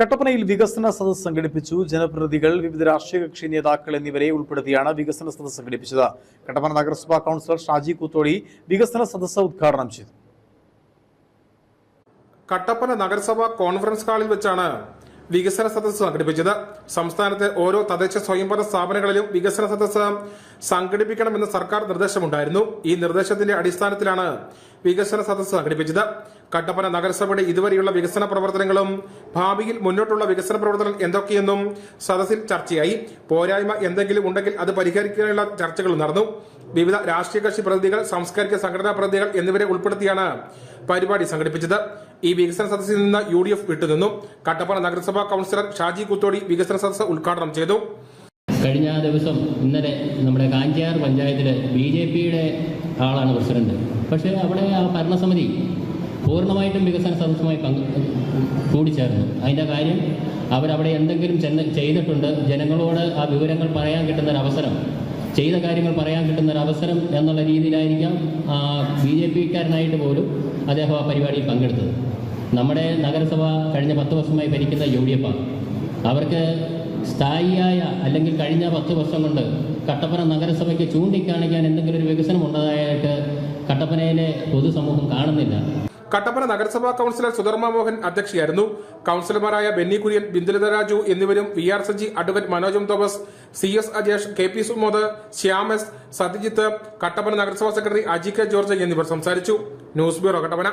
കട്ടപ്പനയിൽ വികസന സദസ് സംഘടിപ്പിച്ചു. ജനപ്രതിനിധികൾ വിവിധ രാഷ്ട്രീയ കക്ഷി നേതാക്കൾ എന്നിവരെ ഉൾപ്പെടുത്തിയാണ് വികസന സദസ് സംഘടിപ്പിച്ചത്. കട്ടപ്പന നഗരസഭാ കൗൺസിലർ ഷാജി കൂത്തോടി വികസന സദസ് ഉദ്ഘാടനം ചെയ്തു. കട്ടപ്പന നഗരസഭാ കോൺഫറൻസ് ഹാളിൽ വെച്ചാണ് വികസന സദസ്സ് സംഘടിപ്പിച്ചത്. സംസ്ഥാനത്തെ ഓരോ തദ്ദേശ സ്വയംഭരണ സ്ഥാപനങ്ങളിലും വികസന സദസ്സ് സംഘടിപ്പിക്കണമെന്ന് സർക്കാർ നിർദ്ദേശമുണ്ടായിരുന്നു. ഈ നിർദ്ദേശത്തിന്റെ അടിസ്ഥാനത്തിലാണ് വികസന സദസ്സ് സംഘടിപ്പിച്ചത്. കട്ടപ്പന നഗരസഭയുടെ ഇതുവരെയുള്ള വികസന പ്രവർത്തനങ്ങളും ഭാവിയിൽ മുന്നോട്ടുള്ള വികസന പ്രവർത്തനം എന്തൊക്കെയെന്നും സദസ്സിൽ ചർച്ചയായി. പോരായ്മ എന്തെങ്കിലും ഉണ്ടെങ്കിൽ അത് പരിഹരിക്കാനുള്ള ചർച്ചകൾ നടന്നു. വിവിധ രാഷ്ട്രീയ കക്ഷി പ്രതിനിധികൾ സാംസ്കാരിക സംഘടനാ പ്രതിനിധികൾ എന്നിവരെ ഉൾപ്പെടുത്തിയാണ് പരിപാടി സംഘടിപ്പിച്ചത്. ഈ വികസന സദസ്സിൽ നിന്ന് യു ഡി എഫ് വിട്ടുനിന്നു. കട്ടപ്പന നഗരസഭാ കൌൺസിലർ ഷാജി കുത്തോടി വികസന സദസ്സ് ഉദ്ഘാടനം ചെയ്തു. കഴിഞ്ഞ ദിവസം ഇന്നലെ നമ്മുടെ കാഞ്ചിയാർ പഞ്ചായത്തിലെ ബി ജെ പിയുടെ ആളാണ് പ്രസിഡന്റ്. പക്ഷേ അവിടെ ആ ഭരണസമിതി പൂർണമായിട്ടും വികസന സദസ്സുമായി പങ്ക് കൂടിച്ചേർന്നു. അതിന്റെ കാര്യം അവരവിടെ എന്തെങ്കിലും ചെന്ന് ചെയ്തിട്ടുണ്ട്. ജനങ്ങളോട് ആ വിവരങ്ങൾ പറയാൻ കിട്ടുന്ന ഒരു അവസരം ചെയ്ത കാര്യങ്ങൾ പറയാൻ കിട്ടുന്ന ഒരു അവസരം എന്നുള്ള രീതിയിലായിരിക്കാം ബി ജെ പിക്കാരനായിട്ട് പോലും അദ്ദേഹം ആ പരിപാടിയിൽ പങ്കെടുത്തത്. നമ്മുടെ നഗരസഭ കഴിഞ്ഞ പത്ത് വർഷമായി ഭരിക്കുന്ന യു ഡി എഫ് അവർക്ക് സ്ഥായിയായ അല്ലെങ്കിൽ കഴിഞ്ഞ പത്ത് വർഷം കൊണ്ട് കട്ടപ്പന നഗരസഭയ്ക്ക് ചൂണ്ടിക്കാണിക്കാൻ എന്തെങ്കിലും ഒരു വികസനം ഉള്ളതായിട്ട് കട്ടപ്പനയിലെ പൊതുസമൂഹം കാണുന്നില്ല. കട്ടപ്പന നഗരസഭാ കൗൺസിലർ സുധർമ്മ മോഹൻ അധ്യക്ഷയായിരുന്നു. കൗൺസിലർമാരായ ബെന്നി കുര്യൻ ബിന്ദുലത രാജു എന്നിവരും V R Saji advocate Manojam Thomas C S Ajesh K P Sumod Shyam S Satyajith Kattappana നഗരസഭാ സെക്രട്ടറി അജി കെ ജോർജ് എന്നിവർ സംസാരിച്ചു. News bureau Kattappana.